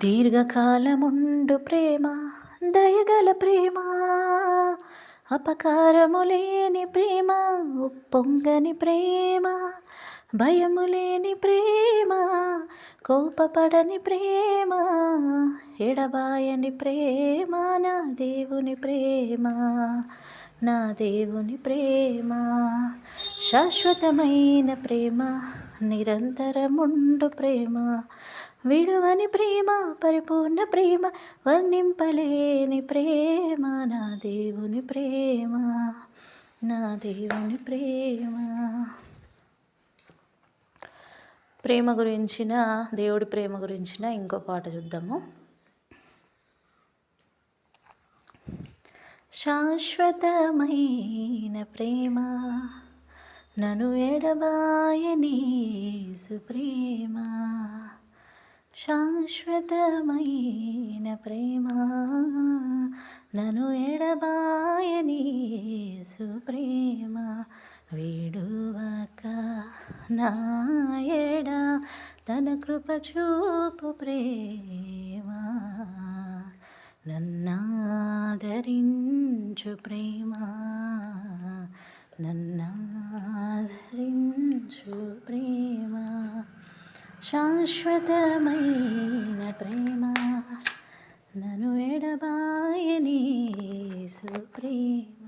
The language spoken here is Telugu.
దీర్ఘకాలముండు ప్రేమ దయగల ప్రేమ అపకారము లేని ప్రేమ ఉప్పొంగని ప్రేమ భయము లేని ప్రేమ కోపపడని ప్రేమ ఎడబాయని ప్రేమ నా దేవుని ప్రేమ నా దేవుని ప్రేమ శాశ్వతమైన ప్రేమ నిరంతరముండు ప్రేమ విడువని ప్రేమ పరిపూర్ణ ప్రేమ వర్ణింపలేని ప్రేమ నా దేవుని ప్రేమ నా దేవుని ప్రేమ. ప్రేమ గురించిన దేవుడి ప్రేమ గురించిన ఇంకో పాట చూద్దాము. శాశ్వతమైన ప్రేమ నన్ను ఎడబాయని సుప్రేమ. శాశ్వతమైన ప్రేమ. నన్ను ఎడబాయని సుప్రేమ విడువక నాయడ తన కృప చూపు ప్రేమ. నన్నాదరించు ప్రేమ. నన్నా శాశ్వతమైన ప్రేమ. నన్ను ఎడబాయని సుప్రేమ.